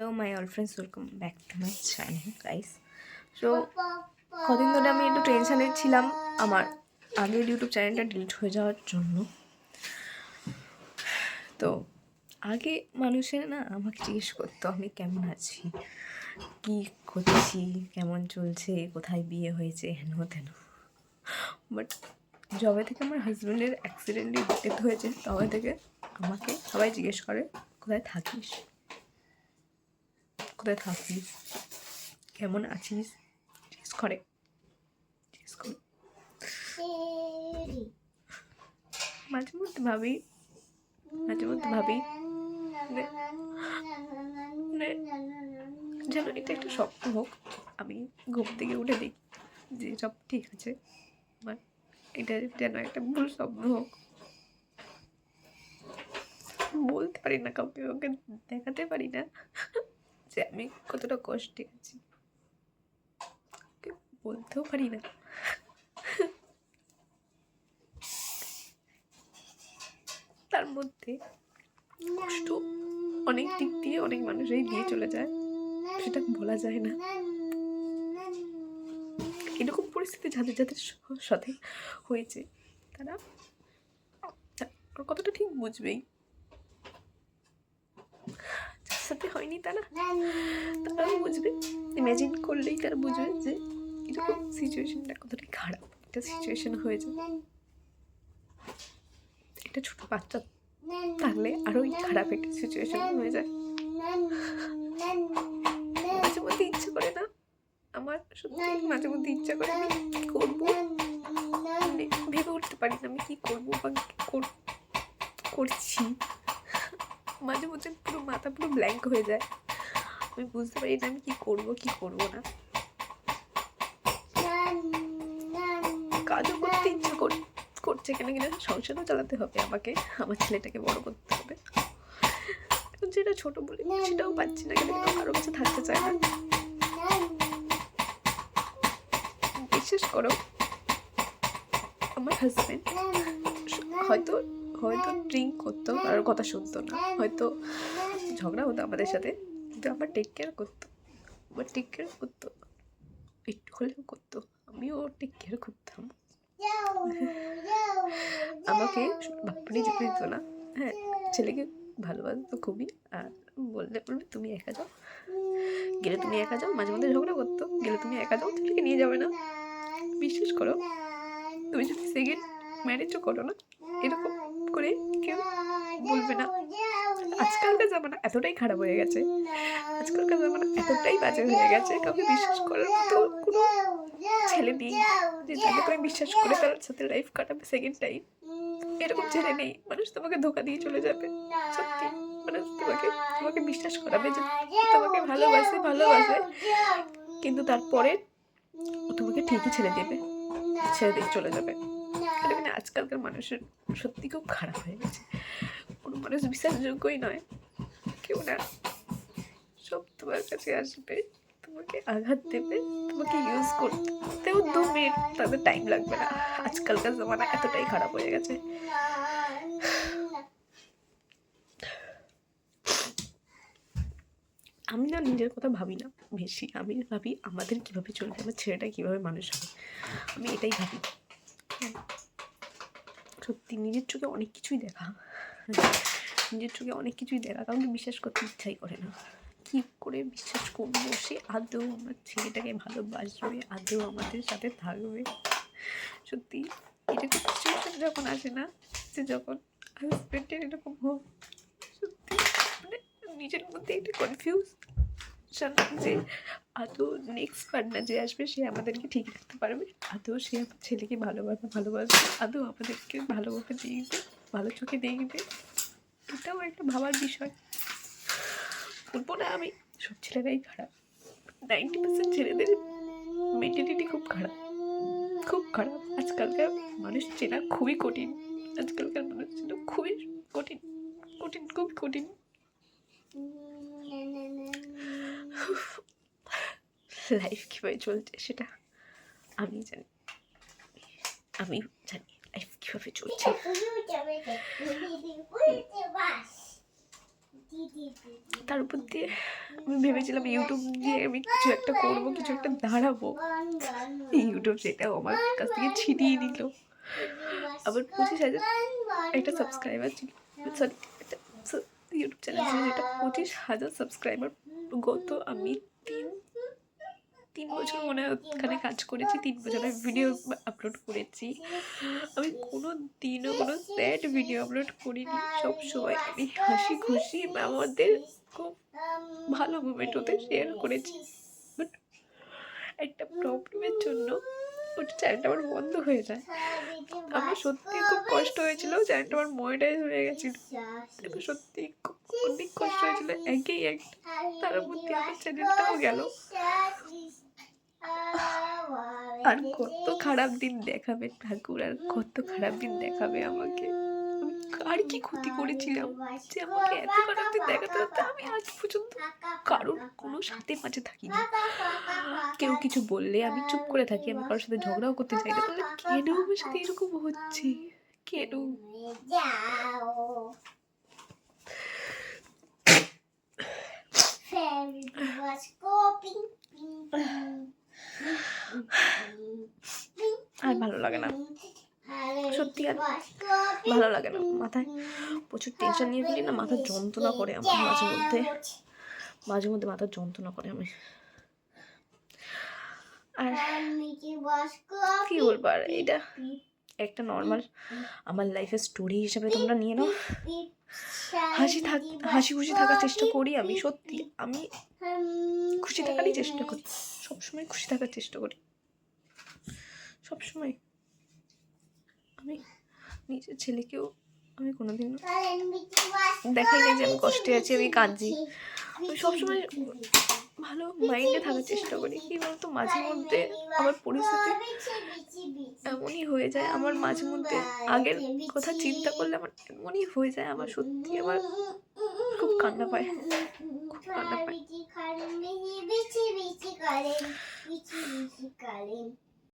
Hello my all friends welcome back to my channel guys so কদিন ধরে আমি একটু টেনশানে ছিলাম। আমার আগের ইউটিউব চ্যানেলটা ডিলিট হয়ে যাওয়ার জন্য। তো আগে মানুষের না আমাকে জিজ্ঞেস করতো আমি কেমন আছি? কী করছি? কেমন চলছে? কোথায় বিয়ে হয়েছে? হেন তেন। বাট যবে থেকে আমার হাজব্যান্ডের অ্যাক্সিডেন্টলি ডেথ হয়েছে। তবে থেকে আমাকে সবাই জিজ্ঞেস করে কোথায় থাকিস? কোথায় থাকিস? কেমন আছিস? জিজ্ঞেস করে। জিজ্ঞেস করে। মাঝে মধ্যে ভাবি। মাঝে মধ্যে ভাবি। যেন এটা একটা স্বপ্ন হোক আমি ঘুম থেকে উঠে দেখি যে সব ঠিক আছে। বাট এটা যেন একটা ভুল স্বপ্ন হোক। বলতে পারি না কাউকে ওকে দেখাতে পারি না। যে আমি কতটা কষ্টে আছি। বলতেও পারি না। তার মধ্যে কষ্ট অনেক দিক দিয়ে অনেক মানুষই দিয়ে চলে যায়। সেটা বলা যায় না। এরকম পরিস্থিতি যাদের যাদের সাথে হয়েছে তারা কতটা ঠিক বুঝবেই। সাথে হয়নি তারা তারাও বুঝবে। ইমাজিন করলেই তারা বুঝবে যে এরকম সিচুয়েশনটা কতটা খারাপ। একটা সিচুয়েশন হয়েছে একটা ছোট বাচ্চা থাকলে আরোই খারাপ একটা সিচুয়েশন হয়ে যায়। মাঝে মধ্যে ইচ্ছে করে না। আমার সত্যি মাঝে মধ্যে ইচ্ছা করে আমি কি করব? মানে ভেবে উঠতে পারি না আমি কি করব বা কি কর- করছি মাঝে মধ্যে পুরো মাথা পুরো ব্ল্যাঙ্ক হয়ে যায়। আমি বুঝতে পারি না, আমি কি করব কি করব না। কাজও করতে ইচ্ছা কর- করছে কেন কিনা সংসারও চালাতে হবে আমাকে, আমার ছেলেটাকে বড় করতে হবে। যেটা ছোট বলে সেটাও পাচ্ছি না কেন আরও কিছু থাকতে চায় না। বিশেষ করো, আমার হাজব্যান্ড হয়তো হয়তো ড্রিঙ্ক করতো, কারোর কথা শুনতো না, হয়তো ঝগড়া হতো আমাদের সাথে। কিন্তু আমার টেক কেয়ার করতো। আমার টেক কেয়ার করতো। একটু হলেও করতো। আমিও ওর টেক কেয়ার করতাম। আমাকে বাপ্পানি যেতে দিত না। হ্যাঁ ছেলেকে ভালোবাসতো খুবই। আর বললে, বলবে, তুমি একা যাও। গেলে তুমি একা যাও, মাঝে মধ্যে ঝগড়া করতো। গেলে তুমি একা যাও, ছেলেকে নিয়ে যাবে না। বিশ্বাস করো, তুমি যদি সেকেন্ড ম্যারেজও করো না, এরকম করে কেউ বলবে না। আজকালকার জামানা এতটাই খারাপ হয়ে গেছে। আজকালকার জামানা এতটাই বাজে হয়ে গেছে, কাউকে বিশ্বাস করার মতো কোনো ছেলে নেই যে যাকে তুমি বিশ্বাস করে তার সাথে লাইফ কাটাবে সেকেন্ড টাইম এরকম ছেলে নেই, মানুষ তোমাকে ধোকা দিয়ে চলে যাবে, সত্যি। মানুষ তোমাকে তোমাকে বিশ্বাস করাবে যে তোমাকে ভালোবাসে ভালোবাসে। কিন্তু তারপরে তোমাকে ঠিকই ছেড়ে দেবে, ছেড়ে দিয়ে চলে যাবে। আজকালকার মানুষের সত্যি খুব খারাপ হয়ে গেছে। কোনো মানুষ বিশ্বাসযোগ্যই নয়। কেউ না। সব তোমার কাছে আসবে, তোমাকে আঘাত দেবে, তোমাকে ইউজ করতেও দু মিনিট তাদের টাইম লাগবে না। আজকালকার জমানা এতটাই খারাপ হয়ে গেছে। আমি না নিজের কথা ভাবি না বেশি। আমি ভাবি আমাদের কীভাবে চলবে আমার ছেলেটা কীভাবে মানুষ হবে। আমি এটাই ভাবি। সত্যি নিজের চোখে অনেক কিছুই দেখা। নিজের চোখে অনেক কিছুই দেখা কাউকে বিশ্বাস করতে ইচ্ছাই করে না। কী করে বিশ্বাস করব? সে আদৌ আমার ছেলেটাকে ভালোবাসবে, আদৌ আমাদের সাথে থাকবে। সত্যি, এটা সিচুয়েশন যখন আসে না যে যখন হাজব্যান্ডের এরকম হোক, সত্যি মানে নিজের মধ্যে একটা কনফিউজ যে আদৌ নেক্সট পার্টনার যে আসবে, সে আমাদেরকে ঠিক রাখতে পারবে, আদৌ সে আমার ছেলেকে ভালোবাসবে ভালোবাসবে, আদৌ আমাদেরকে ভালোভাবে দেখবে ভালো চোখে দেখবে এটাও একটা ভাবার বিষয়। বলব না আমি, সব ছেলেরাই খারাপ। নাইনটি পার্সেন্ট ছেলেদের মেন্টালিটি খুব খারাপ। খুব খারাপ। আজকালকার মানুষ চেনা খুবই কঠিন। আজকালকার মানুষ চেনা খুবই কঠিন। কঠিন, খুবই কঠিন। লাইফ কীভাবে চলছে সেটা আমি জানি। আমি জানি। কীভাবে চলছে তার উপর দিয়ে আমি ভেবেছিলাম ইউটিউব দিয়ে আমি কিছু একটা করব কিছু একটা দাঁড়াবো। ইউটিউব সেটাও আমার কাছ থেকে ছিনিয়ে নিল। আবার পঁচিশ হাজার একটা সাবস্ক্রাইবার ছিল। সরি ইউটিউব চ্যানেল ছিল যেটা পঁচিশ হাজার সাবস্ক্রাইবার গত আমি তিন বছর মনে হয় ওখানে কাজ করেছি, তিন বছর আমি ভিডিও আপলোড করেছি। আমি কোনো দিনও কোনো স্যাড ভিডিও আপলোড করিনি, সব সময় আমি হাসি খুশি, আমাদের খুব ভালো মুমেন্ট ওদের শেয়ার করেছি। বাট একটা প্রবলেমের জন্য ওটা চ্যানেলটা আমার বন্ধ হয়ে যায়। আমার সত্যি খুব কষ্ট হয়েছিল চ্যানেলটা আমার মনিটাইজ হয়ে গেছিল। সত্যি খুব অনেক কষ্ট হয়েছিল, একেই একটা তার মধ্যে আমার চ্যানেলটাও গেল। আর কত খারাপ দিন দেখাবে ঠাকুর, আর কত খারাপ দিন দেখাবে আমাকে। আর কি ক্ষতি করেছিলাম যে আমাকে এত খারাপ দিন দেখাতে হতো আমি আজ পর্যন্ত কারোর কোনো সাথে মাঝে থাকিনি। কেউ কিছু বললে আমি চুপ করে থাকি, আমি কারোর সাথে ঝগড়াও করতে চাই না, তাহলে কেন আমার সাথে এরকম হচ্ছে? কেন? Fairy was coping. আর ভালো লাগে না। সত্যি আর ভালো লাগে না। মাথায় প্রচুর টেনশন নিয়ে ফেলি না মাথার যন্ত্রণা করে আমার মাঝে মধ্যে। মাঝে মধ্যে মাথার যন্ত্রণা করে আমি। আর কি বলব আর এটা একটা নর্মাল আমার লাইফের স্টোরি হিসাবে তোমরা নিয়ে নাও। হাসি থাক হাসি খুশি থাকার চেষ্টা করি আমি সত্যি আমি খুশি থাকারই চেষ্টা করি। সবসময় খুশি থাকার চেষ্টা করি। সবসময়। আমি নিজের ছেলেকেও আমি কোনোদিন দেখাই না যে আমি কষ্টে আছি, আমি কাঁদছি। আমি সবসময় ভালো মাইন্ডে থাকার চেষ্টা করি। কি বলতো, মাঝে মধ্যে আমার পরিস্থিতি এমনই হয়ে যায়, আমার মাঝে মধ্যে আগের কথা চিন্তা করলে আমার এমনই হয়ে যায়, আমার সত্যি আমার খুব কান্না পায়, খুব কান্না পায়।